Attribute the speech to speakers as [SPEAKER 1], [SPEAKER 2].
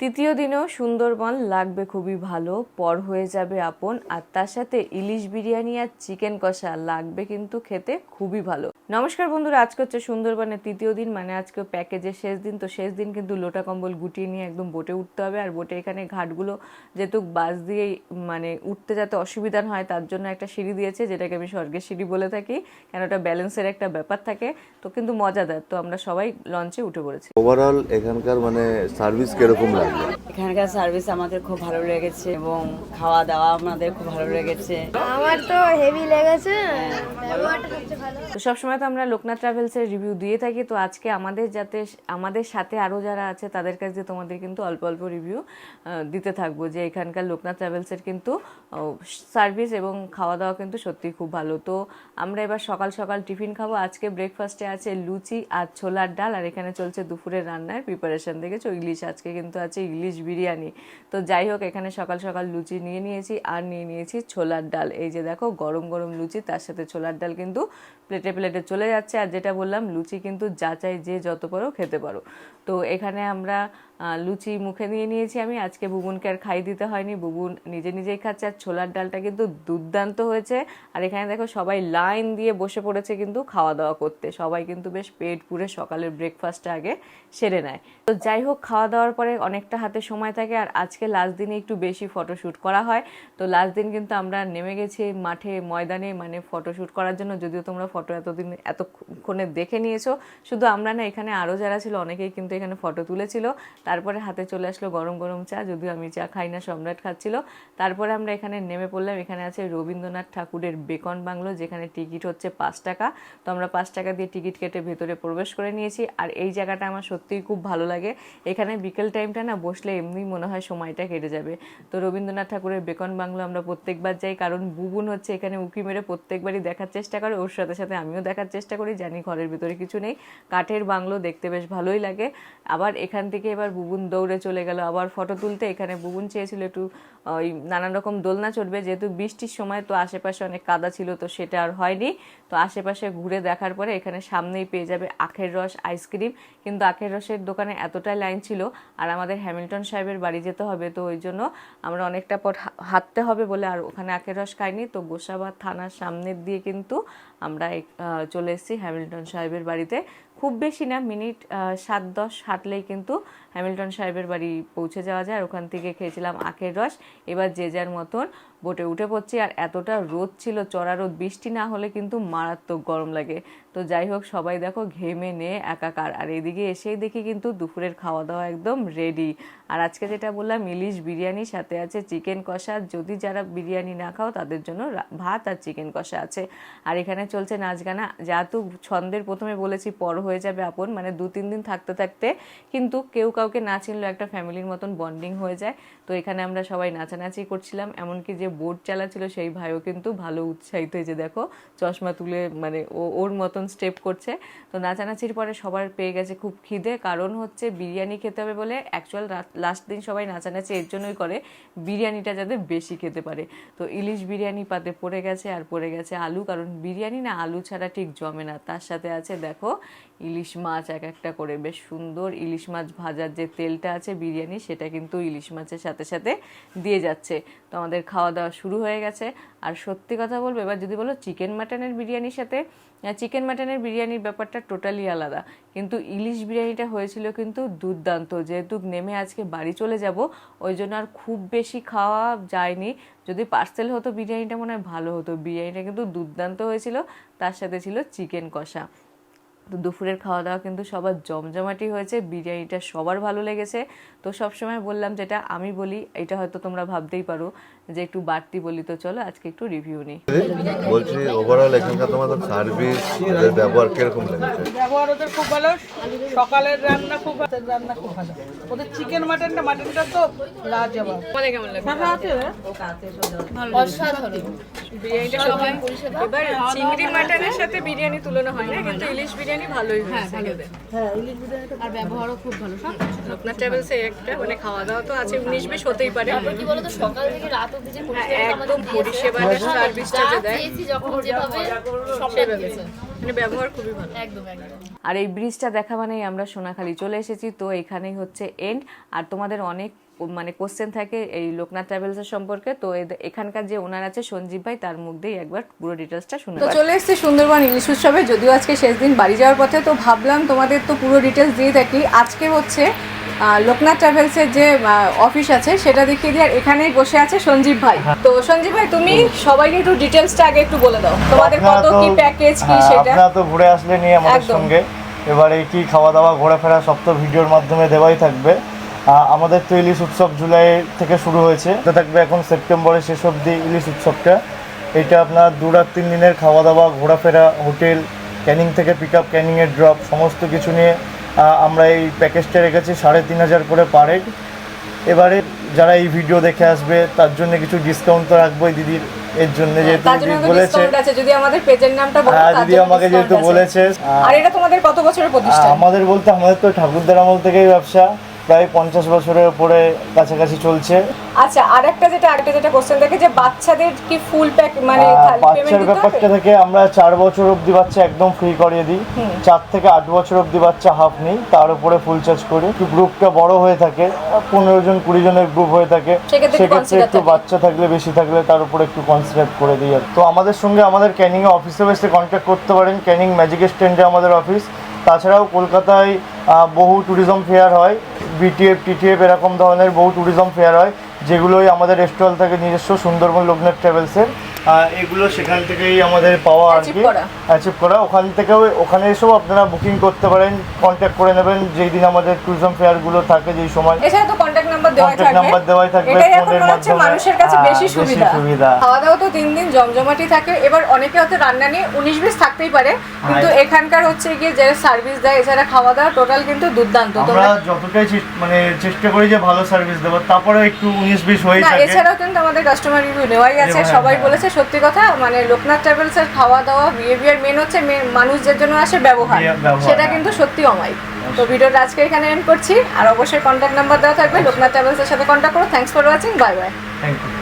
[SPEAKER 1] তৃতীয় দিনেও সুন্দরবন লাগবে খুবই ভালো, পর হয়ে যাবে আপন, আর তার সাথে ইলিশ বিরিয়ানি আর চিকেন কষা লাগবে কিন্তু খেতে খুবই ভালো। নমস্কার বন্ধুরা, আজকে হচ্ছে সুন্দরবনের তৃতীয় দিন মানে আজকে প্যাকেজের শেষ দিন, তো শেষ দিন কিন্তু লোটা কম্বল গুটিয়ে নিয়ে একদম বোটে উঠতে হবে, আর বোটে এখানে ঘাটগুলো যেহেতু বাস দিয়ে মানে উঠতে যাতে অসুবিধা হয়, তার জন্য একটা সিঁড়ি দিয়েছে, যেটাকে আমি স্বর্গের সিঁড়ি বলে থাকি, কেন ওটা ব্যালেন্সের একটা ব্যাপার থাকে, তো কিন্তু মজাদার, তো আমরা সবাই লঞ্চে উঠে পড়েছি।
[SPEAKER 2] ওভারঅল এখানকার মানে সার্ভিস কীরকম লাগবে
[SPEAKER 3] এখানকার সার্ভিস আমাদের খুব ভালো লেগেছে এবং খাওয়া দাওয়া আমাদের খুব ভালো লেগেছে।
[SPEAKER 4] আমার তো হেভি লেগেছে।
[SPEAKER 1] সবসময় তো আমরা লোকনাথ ট্রাভেলসের রিভিউ দিয়ে থাকি। তো আজকে আমাদের যাতে আমাদের সাথে আরও যারা আছে, তাদের কাছে তোমাদের কিন্তু অল্প অল্প রিভিউ দিতে থাকব যে এখানকার লোকনাথ ট্রাভেলসের কিন্তু সার্ভিস এবং খাওয়া দাওয়া কিন্তু সত্যি খুব ভালো। তো আমরা এবার সকাল সকাল টিফিন খাব। আজকে ব্রেকফাস্টে আছে লুচি আর ছোলার ডাল, আর এখানে চলছে দুপুরের রান্নার প্রিপারেশন দেখেছ? ইলিশ, আজকে কিন্তু আছে ইলিশ বিরিয়ানি। তো যাই হোক, এখানে সকাল সকাল লুচি নিয়ে নিয়েছি, আর নিয়ে নিয়েছি ছোলার ডাল। এই যে দেখো, গরম গরম লুচি, তার সাথে ছোলার ডাল কিন্তু প্লেটে প্লেটে চলে যাচ্ছে। আর যেটা বললাম, লুচি কিন্তু যা চাই যে যত পারো খেতে পারো। তো এখানে আমরা লুচি মুখে নিয়ে নিয়েছি আমি। আজকে বুবুনকে আর খাই দিতে হয়নি। বুবুন নিজে নিজেই খাচ্ছে আর ছোলার ডালটা কিন্তু দুর্দান্ত হয়েছে। আর এখানে দেখো সবাই লাইন দিয়ে বসে পড়েছে কিন্তু খাওয়া দাওয়া করতে। সবাই কিন্তু বেশ পেট পুরে সকালের ব্রেকফাস্টটা আগে সেরে নেয়। তো যাই হোক খাওয়া দাওয়ার পরে অনেকটা হাতে সময় থাকে আর আজকে লাস্ট দিনে একটু বেশি ফটোশ্যুট করা হয়। তো লাস্ট দিন কিন্তু আমরা নেমে গেছি মাঠে, ময়দানে মানে ফটোশ্যুট করার জন্য। যদিও তোমরা ফটো এতদিন এতক্ষণে দেখে নিয়েছো। শুধু আমরা না, এখানে আরও যারা ছিল, অনেকেই কিন্তু এখানে ফটো তুলেছিল। তারপরে হাতে চলে আসলো গরম গরম চা, যদিও আমি চা খাই না, সম্রাট খাচ্ছিল। তারপরে আমরা এখানে নেমে পড়লাম, এখানে আছে রবীন্দ্রনাথ ঠাকুরের বেকন বাংলো, যেখানে টিকিট হচ্ছে পাঁচ টাকা। তো আমরা পাঁচ টাকা দিয়ে টিকিট কেটে ভেতরে প্রবেশ করে নিয়েছি, আর এই জায়গাটা আমার সত্যিই খুব ভালো লাগে। এখানে বিকেল টাইমটা না বসলে এমনি মনে হয় সময়টা কেটে যাবে। তো রবীন্দ্রনাথ ঠাকুরের বেকন বাংলো আমরা প্রত্যেকবার যাই, কারণ বুবুন হচ্ছে এখানে উকি মেরে প্রত্যেকবারই দেখার চেষ্টা করে, ওর সাথে সাথে আমিও দেখার চেষ্টা করি, জানি ঘরের ভিতরে কিছু নেই। কাঠের বাংলো দেখতে বেশ ভালোই লাগে। আবার এখান থেকে এবার বুবুন দৌড়ে চলে গেল। আবার ফটো তুলতে এখানে বুবুন চেয়েছিল একটু ওই নানান রকম দোলনা চড়বে। যেহেতু বৃষ্টির সময় তো আশেপাশে অনেক কাদা ছিল, তো সেটা আর হয়নি। তো আশেপাশে ঘুরে দেখার পরে এখানে সামনেই পেয়ে যাবে আখের রস আইসক্রিম। কিন্তু আখের রসের দোকানে এতটাই লাইন ছিল, আর আমাদের হ্যামিল্টন সাহেবের বাড়ি যেতে হবে, তো ওই জন্য আমরা অনেকটা পর হাঁটতে হবে বলে আর ওখানে আখের রস খাইনি। তো গোসাবাদ থানার সামনের দিয়ে কিন্তু আমরা চলে এসেছি হ্যামিল্টন সাহেবের বাড়িতে। খুব বেশি না, মিনিট সাত দশ হাঁটলেই কিন্তু হ্যামিল্টন সাহেবের বাড়ি পৌঁছে যাওয়া যায়। আর ওখান থেকে খেয়েছিলাম আখের রস। এবার যে যার মতন বোটে উঠে পড়ছি আর এতটা রোদ ছিল, চড়া রোদ, বৃষ্টি না হলে কিন্তু মারাত্মক গরম লাগে। তো যাই হোক, সবাই দেখো ঘেমে নে একাকার। আর এদিকে এসেই দেখি কিন্তু দুপুরের খাওয়া দাওয়া একদম রেডি আর আজকে যেটা বললাম, ইলিশ বিরিয়ানি সাথে আছে চিকেন কষা। যদি যারা বিরিয়ানি না খাও, তাদের জন্য ভাত আর চিকেন কষা আছে। আর এখানে চলছে নাচ গানা যেহেতু ছন্দের প্রথমে বলেছি, পর হয়ে যাবে আপন মানে দু, তিন দিন থাকতে থাকতে কিন্তু কেউ কাউকে না চিনলেও একটা ফ্যামিলির মতন বন্ডিং হয়ে যায়। তো এখানে আমরা সবাই নাচানাচি করছিলাম। এমনকি যে বোট চালাচ্ছিল, সেই ভাইও কিন্তু ভালো উৎসাহিত হয়েছে। দেখো, চশমা তুলে মানে ও, ওর মতন স্টেপ করছে। তো নাচানাচির পরে সবার পেয়ে গেছে খুব খিদে। কারণ হচ্ছে বিরিয়ানি খেতে হবে বলে অ্যাকচুয়াল লাস্ট দিন সবাই নাচানাচি এর জন্যই করে, বিরিয়ানিটা যাতে বেশি খেতে পারে। তো ইলিশ বিরিয়ানি পাতে পড়ে গেছে আর পড়ে গেছে আলু। কারণ বিরিয়ানি না আলু ছাড়া ঠিক জমে না। তার সাথে আছে দেখো, ইলিশ মাছ এক একটা করে। বেশ সুন্দর ইলিশ মাছ ভাজার যে তেলটা আছে বিরিয়ানি, সেটা কিন্তু ইলিশ মাছের সাথে সাথে দিয়ে যাচ্ছে। তো আমাদের খাওয়া দাওয়া শুরু হয়ে গেছে। আর সত্যি কথা বলব, এবার যদি বলো চিকেন মাটনের বিরিয়ানির সাথে চিকেন মাটনের বিরিয়ানির ব্যাপারটা টোটালি আলাদা। কিন্তু ইলিশ বিরিয়ানিটা হয়েছিল কিন্তু দুর্দান্ত, যেহেতু নেমে আজকে বাড়ি চলে যাব, ওই জন্য আর খুব বেশি খাওয়া যায়নি। যদি পার্সেল হতো বিরিয়ানিটা, মনে হয় ভালো হতো। বিরিয়ানিটা কিন্তু দুর্দান্ত হয়েছিল, তার সাথে ছিল চিকেন কষা। তো দুপুরের খাওয়া দাওয়া কিন্তু সবার জমজমাটি হয়েছে, বিরিয়ানিটা সবার ভালো লেগেছে। তো সবসময় বললাম যেটা আমি বলি, এটা হয়তো তোমরা ভাবতেই পারো যে একটু বাড়তি বলি তো চলো আজকে একটু রিভিউ নিই।
[SPEAKER 2] বলছি ওভারঅল এখানকার তোমাদের সার্ভিস ওদের ব্যবহার কীরকম লেগেছে
[SPEAKER 5] ব্যবহার ওদের খুব ভালো। সকালের রান্না খুব রাতের রান্না খুব ভালো। ওদের চিকেন মাটনটা মাটনটা তো লাজবাব
[SPEAKER 1] তোমাদের কেমন লাগে?
[SPEAKER 5] ফাঁকা আছে রে?
[SPEAKER 1] এবার চিংড়ি মাটনের সাথে বিরিয়ানি তুলনা হয় না কিন্তু ইলিশ বিরিয়ানি ভালোই হয়েছে খেতে।
[SPEAKER 6] আর ব্যবহারও খুব ভালো সব
[SPEAKER 1] লোকনাথ ট্রাভেলসে একটা মানে খাওয়া দাওয়া তো আছে উনিশ বিশ হতেই পারে।
[SPEAKER 6] কি বলতো সকাল থেকে রাত যে
[SPEAKER 1] হ্যাঁ,
[SPEAKER 6] পরিষেবাটা
[SPEAKER 1] একদম সার্ভিসটা যে দেয়।
[SPEAKER 6] যখন যেভাবে মানে ব্যবহার খুবই ভালো। একদম একদম।
[SPEAKER 1] আর এই ব্রিজটা দেখা মানেই আমরা সোনাখালি চলে এসেছি তো এখানেই হচ্ছে এন্ড আর তোমাদের অনেক মানে কোশ্চেন থাকে এই লোকনাথ ট্রাভেলসের সম্পর্কে তো এখানকার যে ওনার আছে সঞ্জীব ভাই তার মুখ দিয়েই একবার পুরো ডিটেলসটা শুনে
[SPEAKER 7] তো চলে এসেছি সুন্দরবন ইলিশ উৎসবে যদিও আজকে শেষ দিন বাড়ি যাওয়ার পথে তো ভাবলাম তোমাদের তো পুরো ডিটেলস দিয়ে থাকি। আজকে হচ্ছে লোকনাথ ট্রাভেলসের যে অফিস আছে সেটা দেখিয়ে দিই আর এখানেই বসে আছে সঞ্জীব ভাই। তো সঞ্জীব ভাই তুমি সবাইকে একটু ডিটেলসটা আগে একটু বলে দাও। তোমাদের কত কি প্যাকেজ কি
[SPEAKER 8] হ্যাঁ,
[SPEAKER 7] সেটা?
[SPEAKER 8] আপনারা তো ঘুরে আসলে নিয়ে আমাদের সঙ্গে। এবারে কি খাওয়া দাওয়া ঘোরাফেরা সব তো ভিডিওর মাধ্যমে দেওয়াই থাকবে। আমাদের তো ইলিশ উৎসব জুলাই থেকে শুরু হয়েছে। তো থাকবে এখন সেপ্টেম্বরের শেষ অবধি ইলিশ উৎসবটা। এটা আপনার দু রাত তিন দিনের খাওয়া দাওয়া ঘোরাফেরা হোটেল ক্যানিং থেকে পিক আপ ক্যানিংয়ের ড্রপ সমস্ত কিছু নিয়ে আমরা এই প্যাকেজটা রেখেছি সাড়ে তিন হাজার করে পার হেড এবারে যারা এই ভিডিও দেখে আসবে তার জন্য কিছু ডিসকাউন্ট তো রাখব এই দিদির এর জন্য যেহেতু
[SPEAKER 7] তার জন্য
[SPEAKER 8] দিদি
[SPEAKER 7] তো
[SPEAKER 8] বলেছে
[SPEAKER 7] যদি আমাদের পেজের নামটা বলো
[SPEAKER 8] হ্যাঁ দিদি আমাকে যেহেতু বলেছে
[SPEAKER 7] আর এটা তোমাদের কত বছরের প্রতিষ্ঠান?
[SPEAKER 8] আমাদের বলতে আমাদের তো ঠাকুরদার আমল থেকেই ব্যবসা। প্রায় পঞ্চাশ বছরের উপরে কাছাকাছি চলছে।
[SPEAKER 7] আচ্ছা আর একটা যেটা আরেকটা যেটা কোশ্চেন থাকে যে বাচ্চাদের কি ফুল প্যাক মানে
[SPEAKER 8] বাচ্চার ব্যাপারটা থেকে আমরা চার বছর অবধি বাচ্চা একদম ফ্রি করিয়ে দিই। চার থেকে আট বছর অবধি বাচ্চা হাফ নিই তার উপরে ফুল চার্জ করি। একটু গ্রুপটা বড় হয়ে থাকে পনেরো জন কুড়ি জনের গ্রুপ হয়ে থাকে
[SPEAKER 7] সেক্ষেত্রে একটু।
[SPEAKER 8] বাচ্চা থাকলে বেশি থাকলে তার উপরে একটু কনসিডার করে দিই আর তো আমাদের সঙ্গে আমাদের ক্যানিং এ অফিসে এসে কন্ট্যাক্ট করতে পারেন ক্যানিং ম্যাজিক স্ট্যান্ডে আমাদের অফিস তাছাড়াও কলকাতায় বহু ট্যুরিজম ফেয়ার হয়। বিটিএফ টিটিএফ এরকম ধরনের বহু ট্যুরিজম ফেয়ার হয় যেগুলোই আমাদের স্টল থেকে নিজস্ব সুন্দরবন লোকনাথ ট্রাভেলসের এগুলো সেখান থেকেই আমাদের পাওয়া আর কি। অ্যাচিভ করা। ওখান থেকেও ওখানে এসেও আপনারা বুকিং করতে পারেন কন্ট্যাক্ট করে নেবেন যেই দিন আমাদের ট্যুরিজম ফেয়ারগুলো থাকে যেই সময়।
[SPEAKER 7] এছাড়া তো কন্ট্যাক্ট নাম্বার দেওয়াই
[SPEAKER 8] Contact
[SPEAKER 7] থাকবে।
[SPEAKER 8] number দেওয়াই থাকবে,
[SPEAKER 7] এটাই এখন হচ্ছে মানুষের কাছে
[SPEAKER 8] হ্যাঁ,
[SPEAKER 7] বেশি সুবিধা। খাওয়া দাওয়া তো তিন দিন জমজমাটি থাকে। এবার অনেকে হয়তো রান্না নিয়ে উনিশ বিশ থাকতেই পারে কিন্তু
[SPEAKER 8] হ্যাঁ।
[SPEAKER 7] এখানকার হচ্ছে গিয়ে যারা সার্ভিস দেয় এছাড়া খাওয়া দাওয়া টোটাল কিন্তু দুর্দান্ত।
[SPEAKER 8] আমরা যতটাই মানে চেষ্টা করি যে ভালো সার্ভিস দেবো তারপরেও একটু উনিশ বিশ হয়ে থাকে।
[SPEAKER 7] এছাড়াও কিন্তু আমাদের কাস্টমার রিভিউ নেওয়াই আছে। সবাই বলেছে সত্যি কথা মানে লোকনাথ ট্রাভেলস এর খাওয়া দাওয়া বিহেভিয়ার মেন হচ্ছে মানুষ যে জন্য আসে ব্যবহার। সেটা
[SPEAKER 8] হ্যাঁ।
[SPEAKER 7] কিন্তু সত্যি অমায়িক। তো ভিডিওটা আজকে এখানে এন্ড করছি। আর অবশ্যই কন্ট্যাক্ট নাম্বার দেওয়া থাকবে। লোকনাথ ট্রাভেলসের সাথে কন্ট্যাক্ট করো। Thanks for watching bye bye
[SPEAKER 8] thank you